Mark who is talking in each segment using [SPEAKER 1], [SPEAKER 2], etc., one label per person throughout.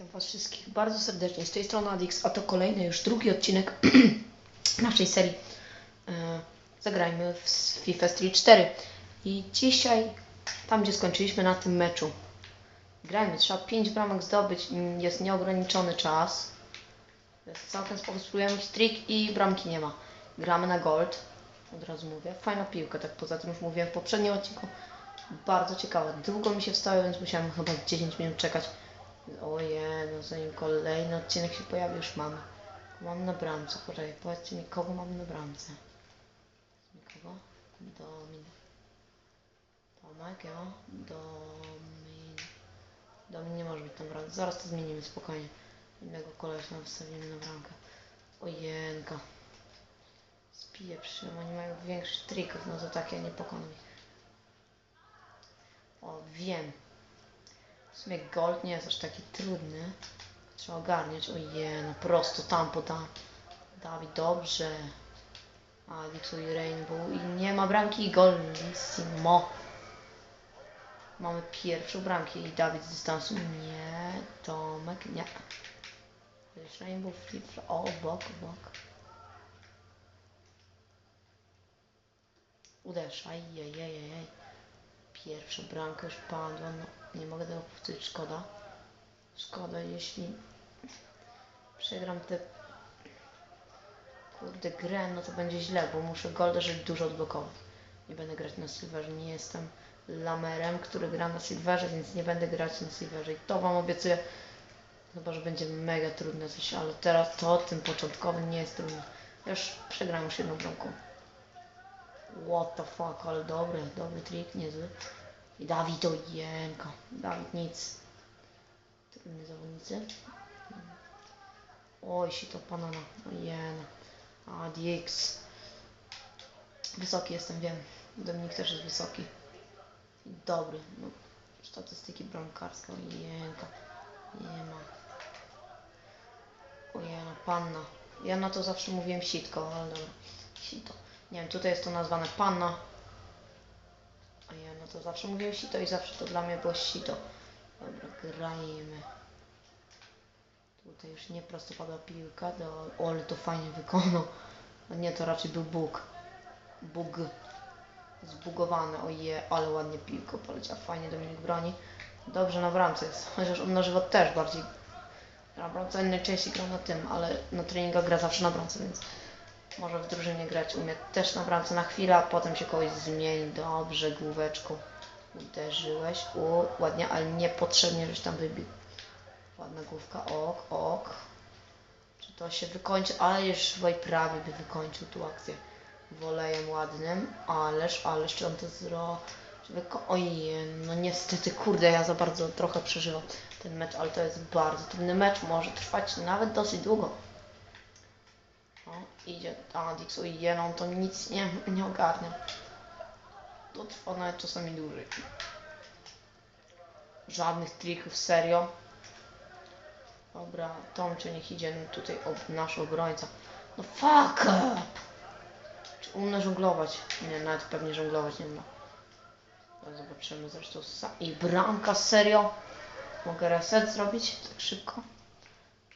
[SPEAKER 1] Witam Was wszystkich bardzo serdecznie. Z tej strony Adix, a to kolejny już drugi odcinek naszej serii e, Zagrajmy w FIFA Street 4. I dzisiaj, tam gdzie skończyliśmy na tym meczu, grajmy. Trzeba 5 bramek zdobyć, mm, jest nieograniczony czas. Jest całkiem spoko, spróbujemy trik i bramki nie ma. Gramy na gold, od razu mówię. Fajna piłka, tak poza tym już mówiłem w poprzednim odcinku. Bardzo ciekawa. Długo mi się wstało, więc musiałem chyba 10 minut czekać. Ojej, no zanim kolejny odcinek się pojawi, już mamy. Mam na bramce, poczekaj, powiedzcie mi, kogo mamy na bramce. Nikogo? Domin. Tomek, ja? Domin. Domin nie może być na bramce. Zaraz to zmienimy, spokojnie. Innego kolesia wstawimy na bramkę. Ojenka. Spieprzy, oni mają większych trików, no to tak ja nie pokonam ich. O, wiem. W sumie gold nie jest aż taki trudny. Trzeba ogarniać. Ojej, no prosto tam podam. Dawid, dobrze. Alex i Rainbow. I nie ma bramki i golissimo. Mamy pierwszą bramkę i Dawid z dystansu. Nie. Tomek, nie. Rainbow flip, o, bok, bok. Uderz, ajajajajaj. Pierwsza bramka już padła, no nie mogę tego powtórzyć, szkoda. Szkoda, jeśli przegram tę kurde grę, no to będzie źle, bo muszę golda, żeby dużo odblokować. Nie będę grać na silverze, nie jestem lamerem, który gra na silverze, więc nie będę grać na silverze i to wam obiecuję. Chyba, że będzie mega trudne coś, ale teraz to, tym początkowym nie jest trudne. Już przegram już jedną bramką. What the fuck, ale dobry, dobry trik, niezły. I Dawid Ojenko. Dawid nic. Trudni zawodnicy. Oj, się to panana. Ojena. ADX. Wysoki jestem, wiem. Dominik też jest wysoki. Dobry. No, statystyki bramkarskie. Ojenka. Nie ma. Ojena, panna. Ja na to zawsze mówiłem sitko, ale dobra. Sito. Nie wiem, tutaj jest to nazwane panna. A ja no to zawsze mówiłem sito i zawsze to dla mnie było sito. Dobra, grajmy. Tutaj już nie prosto padła piłka, do... o, ale to fajnie wykonał. No nie, to raczej był bóg. Bóg. Zbugowany, oje, ale ładnie piłka poleciała, fajnie Dominik broni. Dobrze na bramce jest, chociaż on na żywo też bardziej na bramce, najczęściej gra na tym, ale na treningach gra zawsze na bramce, więc może w drużynie grać umie też na bramce na chwilę, a potem się kogoś zmieni. Dobrze, główeczką uderzyłeś. U, ładnie, ale niepotrzebnie, żeś tam wybił. Ładna główka, ok, ok. Czy to się wykończy? Ale już swoj prawie by wykończył tu akcję wolejem ładnym. Ależ, ależ, czy on to zrobił? Ojej, no niestety, kurde, ja za bardzo trochę przeżywam ten mecz, ale to jest bardzo trudny mecz, może trwać nawet dosyć długo. O, idzie Adix, o jeną, to nic nie, nie ogarnia. To trwa nawet czasami dłużej. Żadnych trików, serio. Dobra, Tomcze niech idzie tutaj ob, nasz obrońca. No fuck up! Czy umie żonglować? Nie, nawet pewnie żonglować nie ma. No, Zobaczymy zresztą. I bramka, serio? Mogę reset zrobić tak szybko?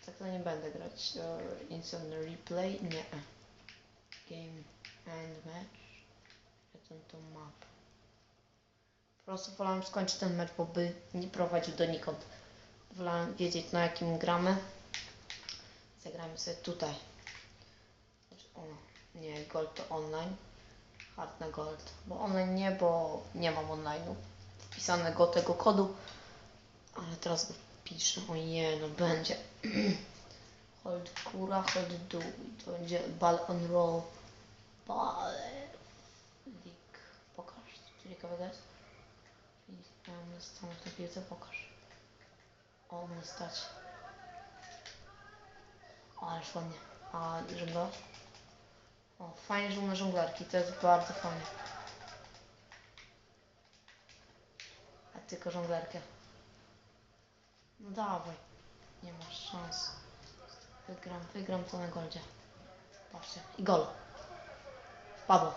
[SPEAKER 1] Tak to nie będę grać. Uh, instant replay? Nie. Game and match. Return to map. Po prostu wolałem skończyć ten mecz, bo by nie prowadził donikąd. Wolałem wiedzieć na jakim gramy. Zagrajmy sobie tutaj. Znaczy, o, nie, gold to online. Hard na gold. Bo online nie, bo nie mam online'u wpisanego tego kodu. Ale teraz go wpiszę. O nie, no będzie. hold kura, hold dół. To będzie ball on roll. Ball. Leak. Pokaż. Co ciekawego jest? Mamy stanąć na piłce, pokaż. O, mnie stać. O, ładnie. A żongler? O, fajnie, że umie żonglerki. To jest bardzo fajnie. A tylko żonglerkę. No dawaj. Nie masz szans. Wygram, wygram to na goldzie. Patrzcie. I gol. Padło.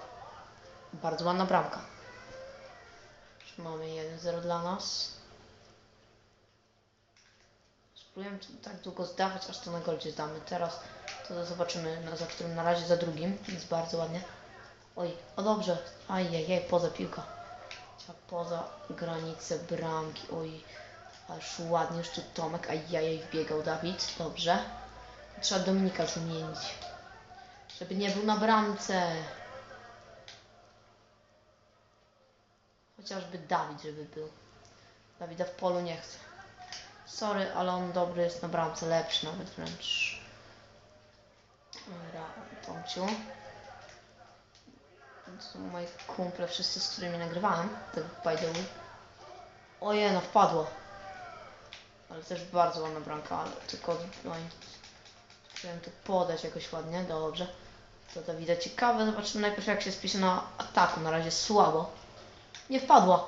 [SPEAKER 1] Bardzo ładna bramka. Już mamy 1-0 dla nas. Spróbujemy tak długo zdawać, aż to na goldzie zdamy. Teraz to zobaczymy, na, za którym na razie za drugim. Jest bardzo ładnie. Oj, o dobrze. Ajajaj, poza piłka. Poza granicę bramki. Oj, aż ładnie już tu Tomek. Ajajaj, wbiegał Dawid. Dobrze. Trzeba Dominika zmienić. Żeby nie był na bramce. Chociażby Dawid, żeby był. Dawida w polu nie chcę. Sorry, ale on dobry jest na bramce, lepszy nawet wręcz. Dobra, Tomciu. To są moi kumple, wszyscy, z którymi nagrywałem. Tak by the way. Ojej, no wpadło. Ale też bardzo ładna bramka, ale tylko chciałem tu podać jakoś ładnie, dobrze. To to widać ciekawe, zobaczymy najpierw jak się spisze na ataku, na razie słabo. Nie wpadła.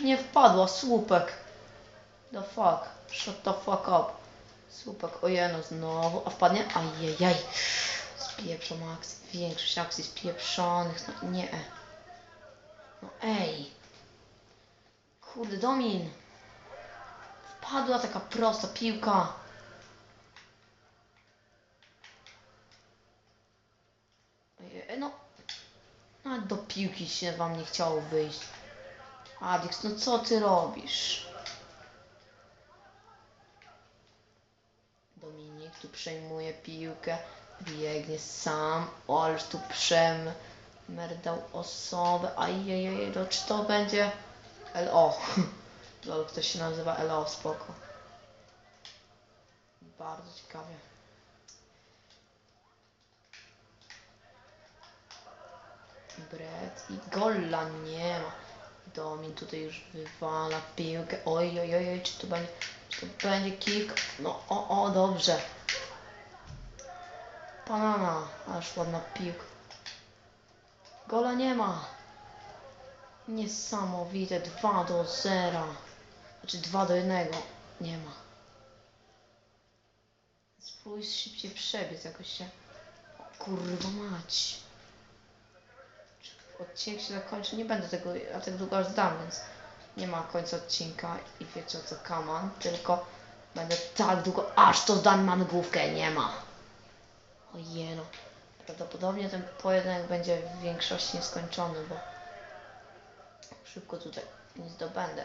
[SPEAKER 1] Nie wpadła, słupek. The fuck? Shut the fuck up. Słupek, ojeno, znowu. A wpadnie? Ajajaj. Spieprzą akcji. Większość akcji spieprzonych. No nie. No ej. Kurde, Domin. Wpadła taka prosta piłka. No. Nawet do piłki się wam nie chciało wyjść. Adix, no co ty robisz? Dominik tu przejmuje piłkę, biegnie sam, o, ależ tu przemerdał osobę, ajajaj, no czy to będzie LO? Lol, ktoś się nazywa LO, spoko. Bardzo ciekawie. Bret i gola nie ma. Domin tutaj już wywala piłkę. Oj, oj, oj, czy to będzie, czy to będzie kick? No, o, o, dobrze. Banana, aż ładna piłka. Gola nie ma. Niesamowite, 2 do 0. Znaczy 2 do 1. Nie ma. Spróbuj szybciej przebiec, jakoś się... O, kurwa mać. Odcinek się zakończy, nie będę tego, ja tak długo aż zdam, więc nie ma końca odcinka i wiecie co kaman, tylko będę tak długo, aż to zdam mangłówkę, nie ma. Ojeno. Prawdopodobnie ten pojedynek będzie w większości nieskończony, bo szybko tutaj nie zdobędę.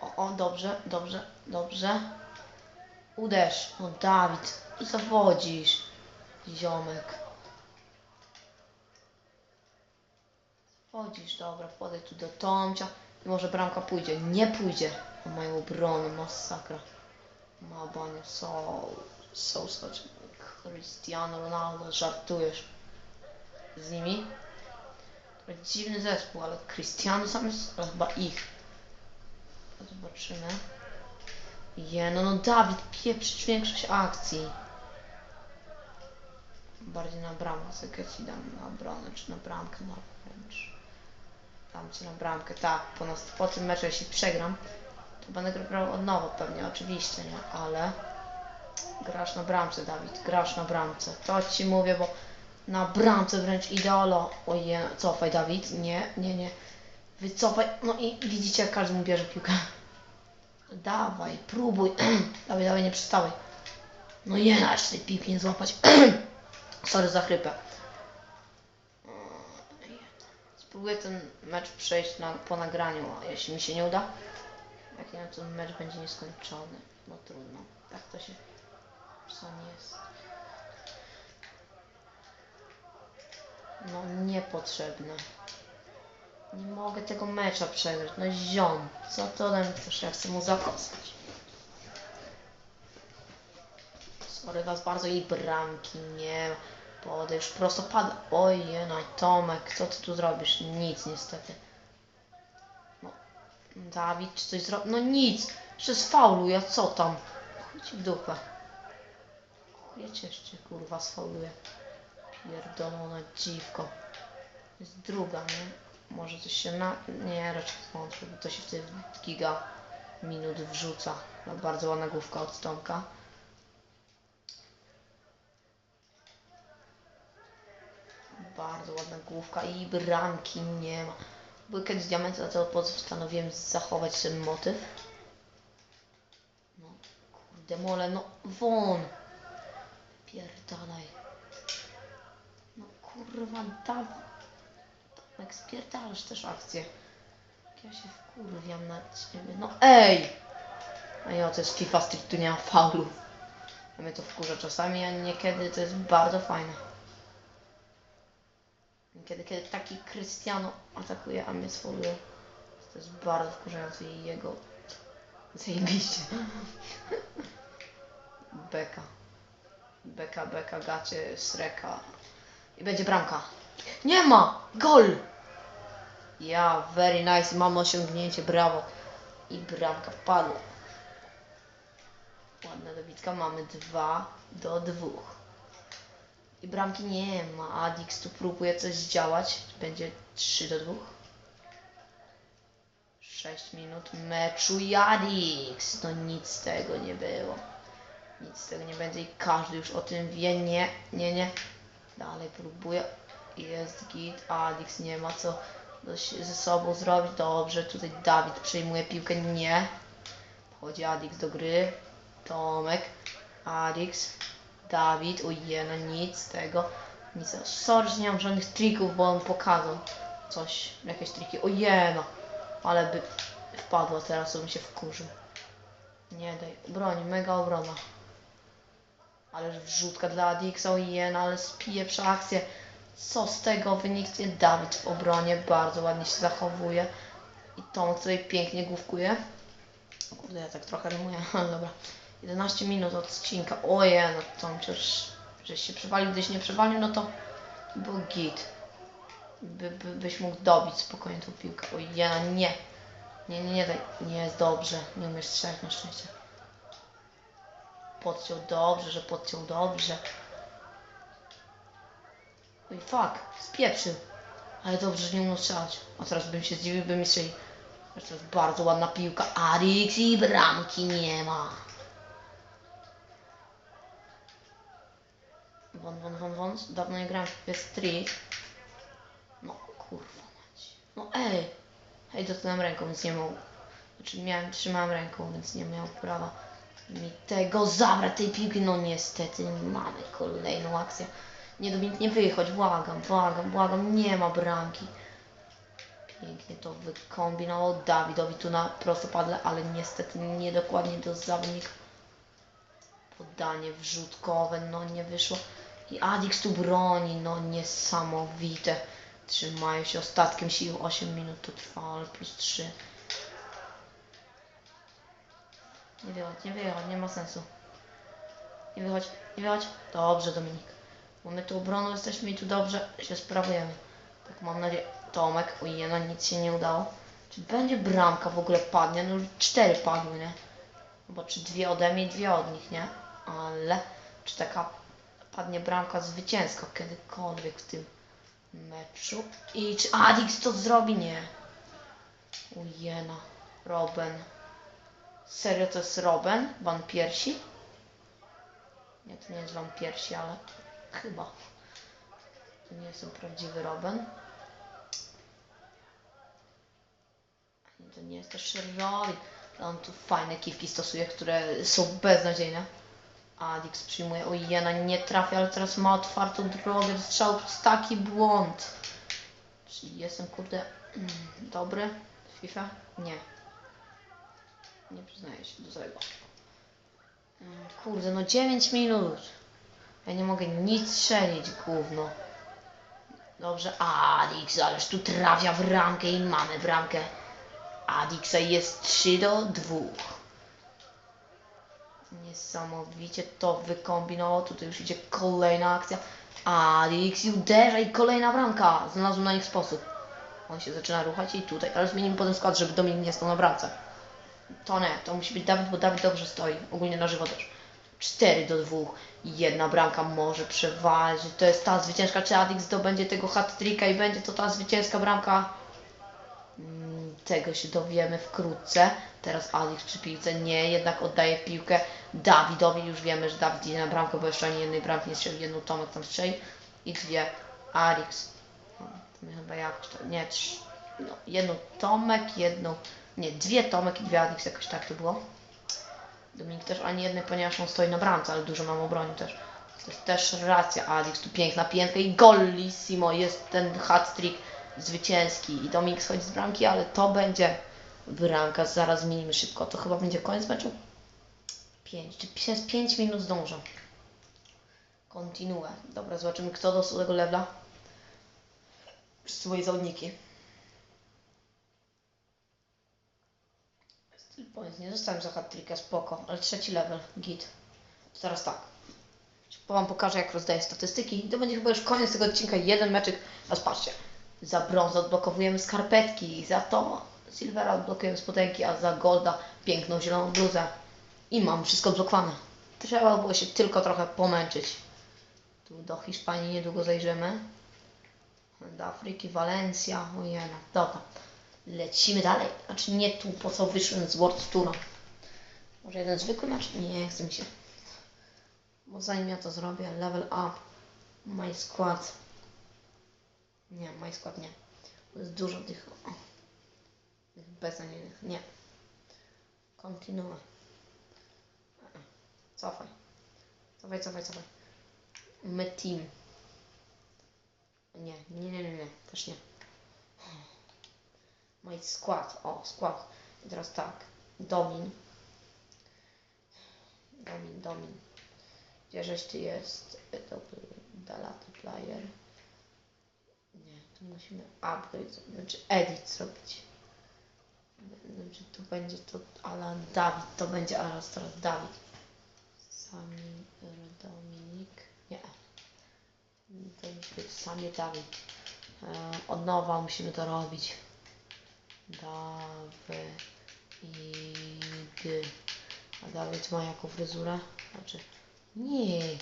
[SPEAKER 1] O, o, dobrze, dobrze, dobrze. Uderz. No Dawid, zawodzisz. Ziomek. Chodzisz, dobra, podaj tu do Tomcia i może bramka pójdzie. Nie pójdzie. O moją obronę, masakra. Ma bania, so, so such Cristiano Ronaldo, żartujesz z nimi? To dziwny zespół, ale Cristiano sam jest, ale chyba ich. Zobaczymy. Je, no, no Dawid pieprzyć większość akcji. Bardziej na bramkę sobie ci dam na obronę, czy na bramkę, na wręcz. Dam ci na bramkę, tak. Po, nas, po tym meczu, jeśli przegram, to będę grał od nowa pewnie, oczywiście, nie? Ale grasz na bramce, Dawid, grasz na bramce. To ci mówię, bo na bramce wręcz ideolo. Oje, cofaj, Dawid. Nie, nie, nie. Wycofaj. No i widzicie, jak każdy mu bierze piłkę. Dawaj, próbuj. dawaj, dawaj, nie przestawaj. No nie, aż tej piłki nie złapać. Sorry za chrypę. Spróbuję ten mecz przejść na, po nagraniu, a jeśli mi się nie uda, jak nie to mecz będzie nieskończony. No trudno. Tak to się czasami jest. No niepotrzebne. Nie mogę tego mecza przegrać. No ziom, co to ode mnie? Ja chcę mu zakosać. Sorry was bardzo i bramki nie. Podaj już prosto pada. Ojej, no Tomek, co ty tu zrobisz? Nic niestety. No, Dawid, czy coś zrobił? No nic! Jeszcze sfauluje, co tam? Ci w dupę. Cię jeszcze, kurwa, sfauluje. Pierdolona dziwko. Jest druga, nie? Może coś się na... Nie, raczej wątpię, bo to się wtedy giga minut wrzuca. No, bardzo ładna główka od Tomka. Bardzo ładna główka i bramki nie ma. Były kiedyś diamenty, dlatego postanowiłem zachować ten motyw. No, Demole, no won. Pierdalaj. No kurwa, dam. Jak spierdalasz też akcję. Ja się wkurwiam na ciebie. No ej! A ja to jest FIFA Street, tu nie ma faulów. A mnie to wkurza czasami, a niekiedy to jest bardzo fajne. Kiedy, kiedy taki Cristiano atakuje, a mnie sfauluje. To jest bardzo wkurzające i jego zajebiście. Beka. Beka, beka, gacie, sreka. I będzie bramka. Nie ma! Gol! Ja, very nice. Mam osiągnięcie, brawo. I bramka padła. Ładna dobitka. Mamy dwa do dwóch. I bramki nie ma. Adix tu próbuje coś zdziałać. Będzie 3 do 2. 6 minut meczu i Adix. No nic z tego nie było. Nic z tego nie będzie i każdy już o tym wie. Nie, nie, nie. Dalej próbuje. Jest git. Adix nie ma co ze sobą zrobić. Dobrze, tutaj Dawid przejmuje piłkę. Nie. Wchodzi Adix do gry. Tomek. Adix. Dawid. Ojej, no nic z tego. Nic. Sorry, że nie mam żadnych trików, bo on pokazał coś. Jakieś triki. Ojej, no. Ale by wpadła teraz, bym się wkurzył. Nie daj. Broń, mega obrona. Ale wrzutka dla Adixa, ojej, no ale spieprza akcję. Co z tego wyniknie? Dawid w obronie bardzo ładnie się zachowuje. I Tomek tutaj pięknie główkuje. Kurde, ja tak trochę rymuję, ale dobra. 11 minut odcinka. Ojej, no Tom już, żeś się przewalił, gdyś nie przewalił, no to był git. By, by, byś mógł dobić spokojnie tą piłkę. Ojej, no nie. Nie, nie, nie. Nie jest dobrze. Nie umiesz strzelać na szczęście. Podciął dobrze, że podciął dobrze. Oj, fuck. Spieprzył. Ale dobrze, że nie umiał strzelać. A teraz bym się zdziwił, by mi strzelił. To jest bardzo ładna piłka. Arix i bramki nie ma. Won, won, won, won. Dawno nie grałem w Street. No kurwa. No ej. Hej, dotknąłem ręką, więc nie mógł. Znaczy miałem, trzymałem ręką, więc nie miał prawa mi tego zabrać tej piłki. No niestety mamy kolejną akcję. Nie Dominik, nie wychodź, błagam, błagam, błagam, nie ma bramki. Pięknie to wykombinował Dawidowi tu na prostopadle, ale niestety niedokładnie do zawodnika. Podanie wrzutkowe, no nie wyszło. I Adix tu broni, no niesamowite. Trzymają się ostatkiem sił, 8 minut to trwa, ale plus 3. Nie wychodź, nie wychodź, nie ma sensu. Nie wychodź, nie wychodź. Dobrze, Dominik. Bo my tu obroną jesteśmy i tu dobrze się sprawujemy. Tak mam nadzieję. Tomek, ojej, no nic się nie udało. Czy będzie bramka w ogóle padnie? No już cztery padły, nie? Bo czy dwie ode mnie dwie od nich, nie? Ale czy taka padnie bramka zwycięska kiedykolwiek w tym meczu? I czy Adix to zrobi? Nie. Ujena. Robin. Serio to jest Robin? Van Piersi? Nie, to nie jest Van Piersi, ale chyba. To nie jest prawdziwy Robin. To nie jest też Robin. On tu fajne kiwki stosuje, które są beznadziejne. Adix przyjmuje, o jena, nie trafia, ale teraz ma otwartą drogę do taki błąd. Czy jestem, kurde, dobry w FIFA? Nie. Nie przyznaję się do tego. Kurde, no 9 minut. Ja nie mogę nic strzelić, gówno. Dobrze, Adix, ależ tu trafia w ramkę i mamy bramkę. Adixa jest 3 do 2. Niesamowicie to wykombinował. Tutaj już idzie kolejna akcja. Adix uderza i kolejna bramka. Znalazł na nich sposób. On się zaczyna ruchać i tutaj, ale zmienimy potem skład, żeby Dominik nie stał na bramce. To nie, to musi być Dawid, bo Dawid dobrze stoi. Ogólnie na żywo też. 4 do 2. Jedna bramka może przewalić. To jest ta zwycięska. Czy Adix zdobędzie tego hat-tricka i będzie to ta zwycięska bramka? Mm, Tego się dowiemy wkrótce. Teraz Adix przy piłce nie, jednak oddaje piłkę Dawidowi. Już wiemy, że Dawid idzie na bramkę, bo jeszcze ani jednej bramki nie strzelił. Jedną Tomek tam strzeli i dwie my chyba jak to, nie, trz, no, jedną Tomek, jedną, nie, dwie Tomek i dwie Adix, jakoś tak to było. Dominik też ani jednej, ponieważ on stoi na bramce, ale dużo mam obroni też. To jest też racja, Adix tu piękna piętka i gollissimo, jest ten hat-trick zwycięski i Dominik schodzi z bramki, ale to będzie bramka, zaraz zmienimy szybko, to chyba będzie koniec meczu? 5, czy przez 5 minut zdążę. Kontinuę. Dobra, zobaczymy kto dostał tego levela. Moje zawodniki. Styl points, nie dostałem za hat spoko, ale trzeci level, git. To teraz tak. Wam pokażę jak rozdaję statystyki. To będzie chyba już koniec tego odcinka, jeden meczyk. Teraz patrzcie. Za brąz odblokowujemy skarpetki, za to silvera odblokujemy spodenki, a za golda piękną zieloną bluzę. I mam wszystko odblokowane. Trzeba było się tylko trochę pomęczyć. Tu do Hiszpanii niedługo zajrzymy. Do Afryki, Walencja, ojena, dobra. Lecimy dalej. Znaczy nie tu, po co wyszłem z World Toura. Może jeden zwykły mecz? Nie, chce mi się. Bo zanim ja to zrobię, level up, my squad. Nie, my squad nie. To jest dużo tych, tych beznadziejnych. Nie. Kontynuuj. Cofaj. Cofaj, cofaj, cofaj. My team. Nie, nie, nie, nie, nie. Też nie. My skład. O, skład. I teraz tak. Domin. Domin, domin. Gdzieżeś ty jest? To był Dalaty Player. Nie, tu musimy upgrade, znaczy edit zrobić. Znaczy tu będzie to Alan Dawid, to będzie Alas teraz Dawid. Sami Dominik. Nie. To musi być Sami Dawid. E, od nowa musimy to robić. Dawid. A Dawid ma jaką fryzurę? Znaczy. Nie.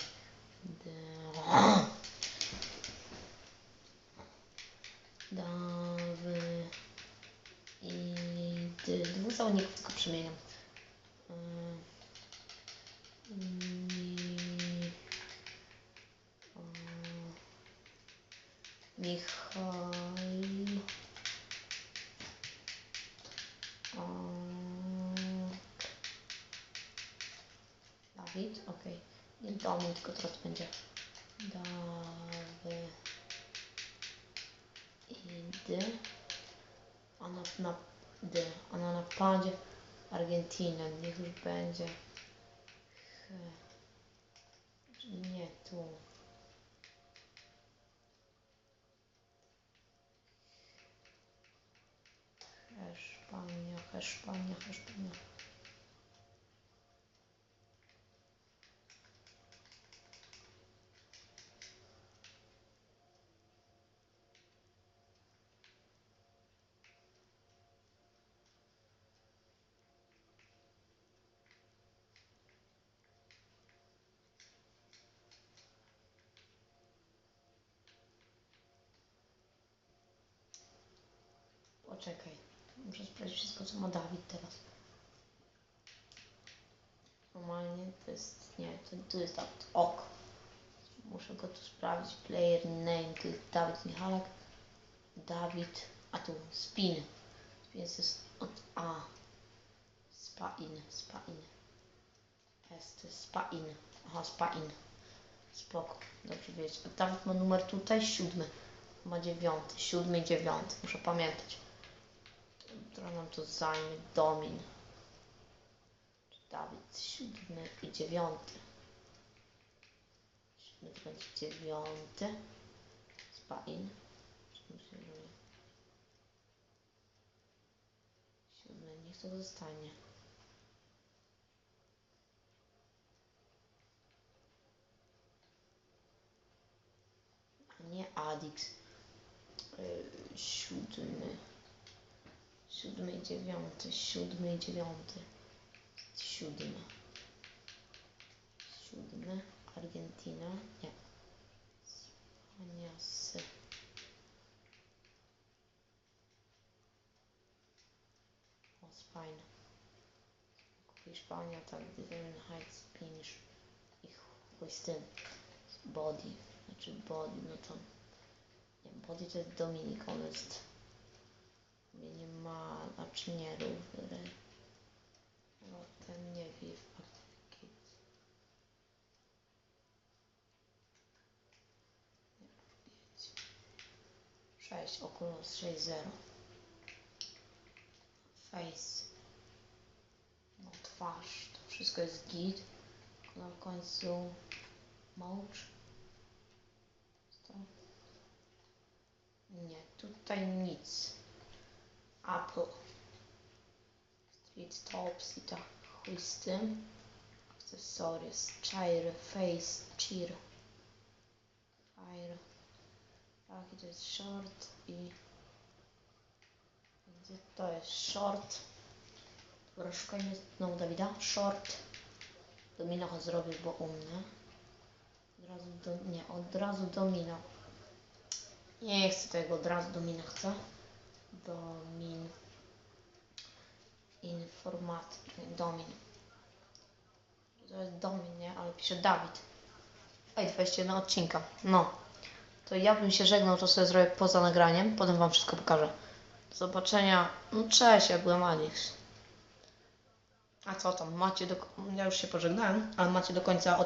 [SPEAKER 1] Da. Dy. Dwóch zawodników tylko przemieniam. Mi... o, Michał... O, Dawid, okej. Domin, tylko teraz będzie Dawid. Dy. A na, na, dy. A na napadzie Argentinę. Niech już będzie. He. Nie tu. Hiszpania, Hiszpania, Hiszpania. Poczekaj. Muszę sprawdzić wszystko, co ma Dawid teraz. Normalnie to jest... Nie, to, tu jest Dawid. Ok. Muszę go tu sprawdzić. Player name to jest Dawid Michalak. Dawid... A tu spin. Więc jest od A. Spain. Spain. S to jest Spain. Aha, Spain. Spoko. Dobrze wiedzieć. Dawid ma numer tutaj siódmy. Ma dziewiąty. Siódmy dziewiąty. Muszę pamiętać. Trochę nam to zajmie. Domin. Dawid. Siódmy i dziewiąty. Siódmy to będzie dziewiąty. Spain. Siódmy. Niech to zostanie. A nie Adix. Yy, siódmy. Siódmy i dziewiąty. Siódmy i dziewiąty. Siódmy. Siódmy. Argentina. Nie. Spania. O, Spain. Hiszpania, tak, Division Heights, Finish. I chuj. Body. Znaczy body, no to... Nie, body to jest Dominik, on jest minimalna czy nierówny. No ten nie wie faktycznie. Sześć, Oculus 6.0 Face. No twarz, to wszystko jest git. No, Na końcu Mouch Nie, tutaj nic. Apple. Street Tops i tak chuj z tym. Accessories, chair, face, cheer. Fire. Taki to jest short i... Gdzie to jest short? Dobra, szukajmy znowu Dawida. Short. Domino go zrobił, bo u mnie. Od razu do... Nie, od razu domino. Nie chcę tego, od razu domino chcę. Domin. Informat. Domin. To jest Domin, nie? Ale pisze Dawid. Ej, 21 odcinka. No. To ja bym się żegnał, to sobie zrobię poza nagraniem. Potem wam wszystko pokażę. Do zobaczenia. No cześć, ja byłem. A co tam? Macie do... Ja już się pożegnałem, ale macie do końca od...